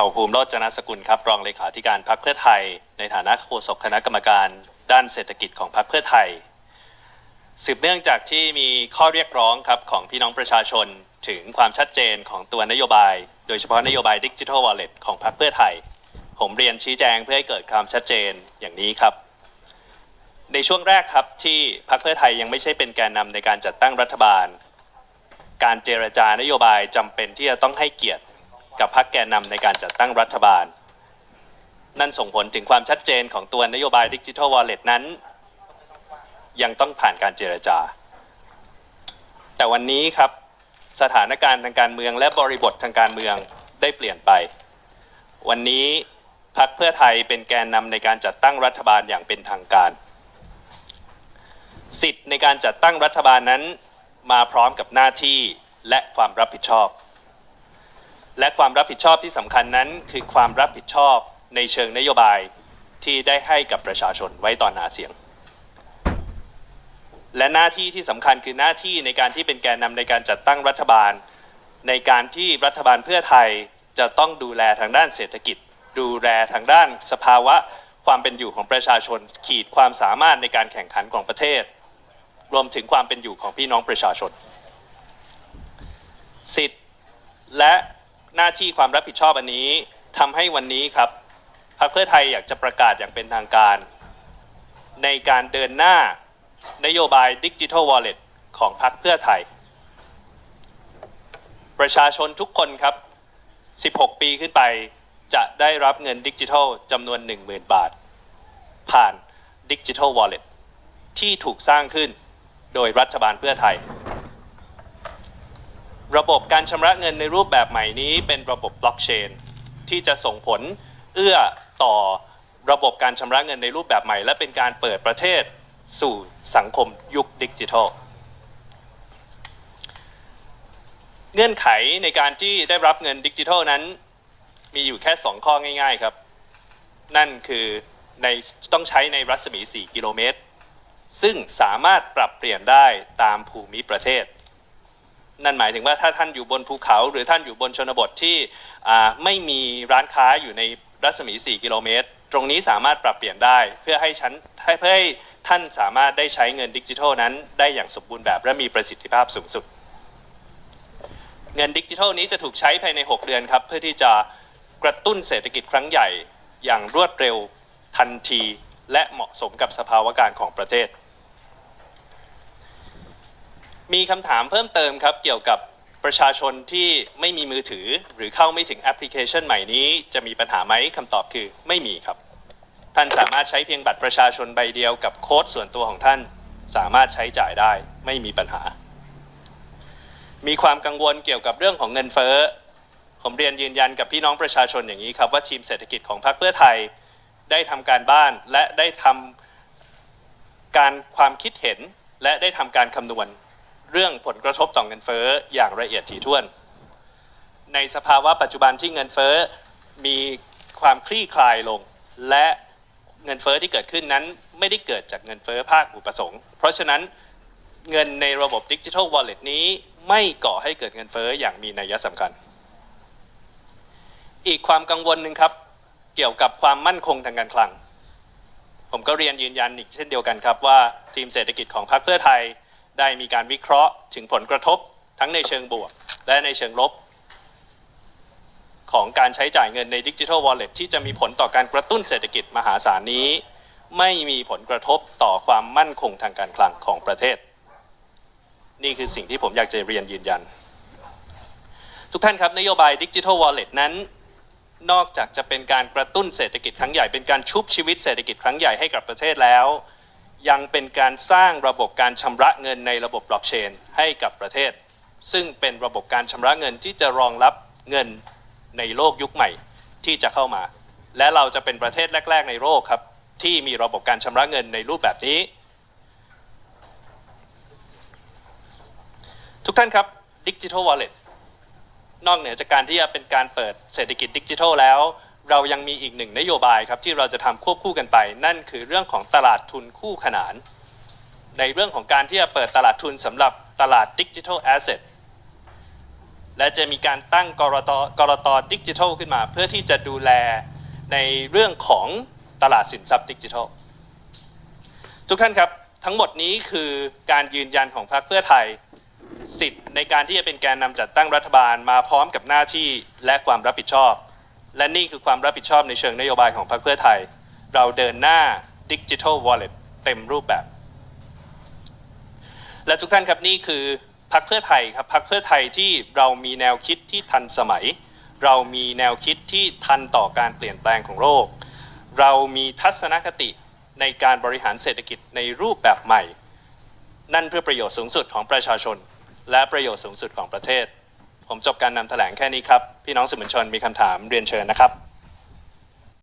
ผ่าภูมิโรจนสกุลครับ รองเลขาธิการพรรคเพื่อไทย ในฐานะโฆษกคณะกรรมการด้านเศรษฐกิจของพรรคเพื่อไทย สืบเนื่องจากที่มีข้อเรียกร้องครับของพี่น้องประชาชนถึงความชัดเจนของตัวนโยบาย โดยเฉพาะนโยบายดิจิทัลวอลเล็ตของพรรคเพื่อไทย ผมเรียนชี้แจงเพื่อให้เกิดความชัดเจนอย่างนี้ครับ ในช่วงแรกครับที่พรรคเพื่อไทยยังไม่ใช่เป็นแกนนำในการจัดตั้งรัฐบาล การเจรจานโยบายจำเป็นที่จะต้องให้เกียรติ กับพรรคแกนนำในการจัดตั้งรัฐบาล นั่นส่งผลถึงความชัดเจนของตัวนโยบายดิจิทัลวอลเล็ตนั้น ยังต้องผ่านการเจรจา แต่วันนี้ครับสถานการณ์ทางการเมืองและบริบททางการเมืองได้เปลี่ยนไป วันนี้พรรคเพื่อไทยเป็นแกนนำในการจัดตั้งรัฐบาลอย่างเป็นทางการ สิทธิ์ในการจัดตั้งรัฐบาลนั้น มาพร้อมกับหน้าที่และความรับผิดชอบ และความรับผิดชอบที่สำคัญนั้น คือความรับผิดชอบในเชิงนโยบายที่ได้ให้กับประชาชนไว้ตอนหาเสียง และหน้าที่ที่สำคัญคือหน้าที่ในการที่เป็นแกนนำในการจัดตั้งรัฐบาล ในการที่รัฐบาลเพื่อไทยจะต้องดูแลทางด้านเศรษฐกิจ ดูแลทางด้านสภาวะความเป็นอยู่ของประชาชน ขีดความสามารถในการแข่งขันของประเทศ รวมถึงความเป็นอยู่ของพี่น้องประชาชน สิทธิ์และ หน้าที่ความรับผิดชอบอันนี้ทำให้วันนี้ครับพรรคเพื่อไทยอยากจะประกาศอย่างเป็นทางการ ในการเดินหน้านโยบายดิจิทัลวอลเล็ตของพรรคเพื่อไทย ประชาชนทุกคนครับ 16 ปีขึ้นไปจะได้รับเงินดิจิทัลจำนวน 10,000 บาท ผ่านดิจิทัลวอลเล็ตที่ถูกสร้างขึ้นโดยรัฐบาลเพื่อไทย ระบบการชำระเงินในรูปแบบใหม่นี้เป็นระบบบล็อกเชนที่จะส่งผลเอื้อต่อระบบการชำระเงินในรูปแบบใหม่ และเป็นการเปิดประเทศสู่สังคมยุคดิจิทัล เงื่อนไขในการที่ได้รับเงินดิจิทัลนั้น มีอยู่แค่ 2 ข้อง่าย ๆครับ นั่นคือในต้องใช้ในรัศมี 4 กิโลเมตร ซึ่งสามารถปรับเปลี่ยนได้ตามภูมิประเทศ นั่นหมายถึงว่าถ้าท่านอยู่บนภูเขา หรือท่านอยู่บนชนบทที่ไม่มีร้านค้าอยู่ในรัศมี 4 กิโลเมตร ตรงนี้สามารถปรับเปลี่ยนได้ เพื่อให้ฉันเพื่อให้ท่านสามารถได้ใช้เงินดิจิทัลนั้น ได้อย่างสมบูรณ์แบบและมีประสิทธิภาพสูงสุด เงินดิจิทัลนี้จะถูกใช้ภายใน 6 เดือนครับ เพื่อที่จะกระตุ้นเศรษฐกิจครั้งใหญ่อย่างรวดเร็วทันที และเหมาะสมกับสภาวะการของประเทศ มีคำถามเพิ่มเติมครับเกี่ยวกับประชาชนที่ไม่มีมือถือ หรือเข้าไม่ถึงแอปพลิเคชันใหม่นี้ จะมีปัญหาไหมคำตอบคือไม่มีครับ ท่านสามารถใช้เพียงบัตรประชาชนใบเดียวกับโค้ดส่วนตัวของท่าน สามารถใช้จ่ายได้ไม่มีปัญหา มีความกังวลเกี่ยวกับเรื่องของเงินเฟ้อผมเรียนยืนยันกับพี่น้องประชาชนอย่างนี้ครับว่าทีมเศรษฐกิจของพรรคเพื่อไทย ได้ทำการบ้านและได้ทำการความคิดเห็นและได้ทำการคำนวณ เรื่องผลกระทบต่อเงินเฟ้ออย่างละเอียดถี่ถ้วน ในสภาวะปัจจุบันที่เงินเฟ้อมีความคลี่คลายลง และเงินเฟ้อที่เกิดขึ้นนั้นไม่ได้เกิดจากเงินเฟ้อภาคอุปสงค์ เพราะฉะนั้นเงินในระบบดิจิทัลวอลเล็ตนี้ไม่ก่อให้เกิดเงินเฟ้ออย่างมีนัยสำคัญ อีกความกังวลหนึ่งครับ เกี่ยวกับความมั่นคงทางการคลัง ผมก็เรียนยืนยันอีกเช่นเดียวกันครับว่าทีมเศรษฐกิจของพรรคเพื่อไทย ได้มีการวิเคราะห์ถึงผลกระทบทั้งในเชิงบวก และในเชิงลบ ของการใช้จ่ายเงินในดิจิทัลวอลเล็ตที่จะมีผลต่อการกระตุ้นเศรษฐกิจมหาศาลนี้ ไม่มีผลกระทบต่อความมั่นคงทางการคลังของประเทศ นี่คือสิ่งที่ผมอยากจะเรียนยืนยัน ทุกท่านครับนโยบายดิจิทัลวอลเล็ตนั้นนอกจากจะเป็นการกระตุ้นเศรษฐกิจครั้งใหญ่เป็นการชุบชีวิตเศรษฐกิจครั้งใหญ่ให้กับประเทศแล้ว ยังเป็นการสร้างระบบการชำระเงินในระบบบล็อกเชนให้กับประเทศ ซึ่งเป็นระบบการชำระเงินที่จะรองรับเงินในโลกยุคใหม่ที่จะเข้ามา และเราจะเป็นประเทศแรก ๆ ในโลกครับที่มีระบบการชำระเงินในรูปแบบนี้ ทุกท่านครับดิจิทัลวอลเล็ตนอกเหนือจากการที่จะเป็นการเปิดเศรษฐกิจดิจิทัลแล้ว เรายังมีอีกหนึ่งนโยบายครับที่เราจะทำควบคู่กันไป นั่นคือเรื่องของตลาดทุนคู่ขนาน ในเรื่องของการที่จะเปิดตลาดทุนสำหรับตลาดดิจิทัลแอสเซทและจะมีการตั้งกรตกรตดิจิทัลขึ้นมา เพื่อที่จะดูแลในเรื่องของตลาดสินทรัพย์ดิจิทัล ทุกท่านครับทั้งหมดนี้คือการยืนยันของพรรคเพื่อไทยสิทธิ์ในการที่จะเป็นแกนนำจัดตั้งรัฐบาลมาพร้อมกับหน้าที่และความรับผิดชอบ และนี่คือความรับผิดชอบในเชิงนโยบายของพรรคเพื่อไทย เราเดินหน้าดิจิทัลวอลเล็ตเต็มรูปแบบ และทุกท่านครับนี่คือพรรคเพื่อไทยครับพรรคเพื่อไทยที่เรามีแนวคิดที่ทันสมัย เรามีแนวคิดที่ทันต่อการเปลี่ยนแปลงของโลกเรามีทัศนคติในการบริหารเศรษฐกิจในรูปแบบใหม่ นั่นเพื่อประโยชน์สูงสุดของประชาชน และประโยชน์สูงสุดของประเทศ ผมจบการนำแถลงแค่นี้ครับ พี่น้องสื่อมวลชนมีคำถามเรียนเชิญนะครับ